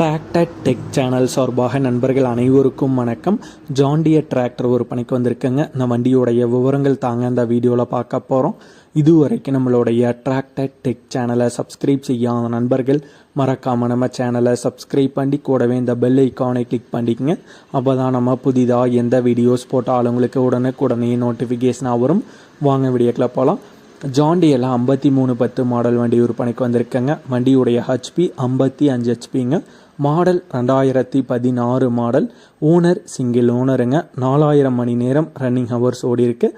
Tractor tech channel சார்பாக நண்பர்கள் அனைவருக்கும் வணக்கம். ஜாண்டியர் டிராக்டர் ஒரு பணிக்கு வந்திருக்குங்க. இந்த வண்டியோடைய விவரங்கள் தாங்க இந்த வீடியோவில் பார்க்க போகிறோம் இதுவரைக்கும் நம்மளுடைய டிராக்டர் டெக் சேனலை சப்ஸ்கிரைப் செய்யாத நண்பர்கள் மறக்காமல் நம்ம சேனலை சப்ஸ்கிரைப் பண்ணி கூடவே இந்த பெல் ஐக்கானை கிளிக் பண்ணிக்கங்க. அப்போ தான் நம்ம புதிதாக எந்த வீடியோஸ் போட்டாலும் உங்களுக்கு உடனுக்குடனே நோட்டிஃபிகேஷனாக வரும். வாங்க வீடியோக்கில் போகலாம் ஜாண்டியில் ஐம்பத்தி மூணு பத்து மாடல் வண்டி விற்பனைக்கு வந்திருக்கேங்க. வண்டியுடைய ஹெச்பி ஐம்பத்தி அஞ்சு ஹெச்பிங்க மாடல் ரெண்டாயிரத்தி பதினாறு மாடல். ஓனர் சிங்கிள் ஓனருங்க நாலாயிரம் மணி நேரம் ரன்னிங் ஹவர்ஸ் ஓடி இருக்குது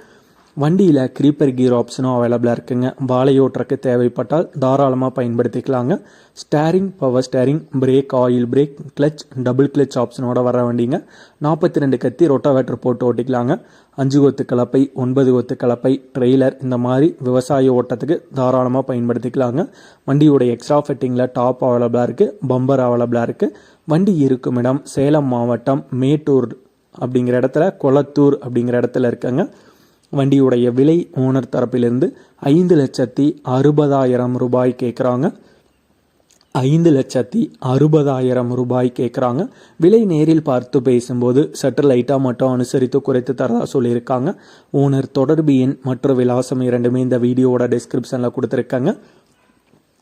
வண்டியில் க்ரீப்பர் கீர் ஆப்ஷனும் அவைலபிளாக இருக்குங்க. வாழையோட்டுறக்கு தேவைப்பட்டால் தாராளமாக பயன்படுத்திக்கலாங்க. Steering power steering brake oil brake clutch double clutch ஆப்ஷனோட வர வண்டிங்க. நாற்பத்தி ரெண்டு கத்தி ரொட்டாவேட்டர் போட்டு ஓட்டிக்கலாங்க. அஞ்சு கொத்து கலப்பை ஒன்பது கொத்து கலப்பை ட்ரெய்லர் இந்த மாதிரி விவசாய ஓட்டத்துக்கு தாராளமாக பயன்படுத்திக்கலாங்க. வண்டியோட எக்ஸ்ட்ரா ஃபிட்டிங்கில் டாப் அவைலபிளாக இருக்குது பம்பர் அவைலபிளாக இருக்குது வண்டி இருக்கும் இடம் சேலம் மாவட்டம் மேட்டூர் அப்படிங்கிற இடத்துல கொளத்தூர் அப்படிங்கிற இடத்துல இருக்குங்க. வண்டியுடைய விலை ஓனர் தரப்பிலிருந்து ஐந்து லட்சத்தி அறுபதாயிரம் ரூபாய் கேட்குறாங்க. ஐந்து லட்சத்தி அறுபதாயிரம் ரூபாய் கேட்குறாங்க. விலை நேரில் பார்த்து பேசும்போது சற்று லைட்டாக மட்டும் அனுசரித்து குறைத்து தரதா சொல்லியிருக்காங்க. ஓனர் தொடர்பு எண் மற்றும் விலாசம் இரண்டுமே இந்த வீடியோவோட டிஸ்கிரிப்ஷனில் கொடுத்துருக்காங்க.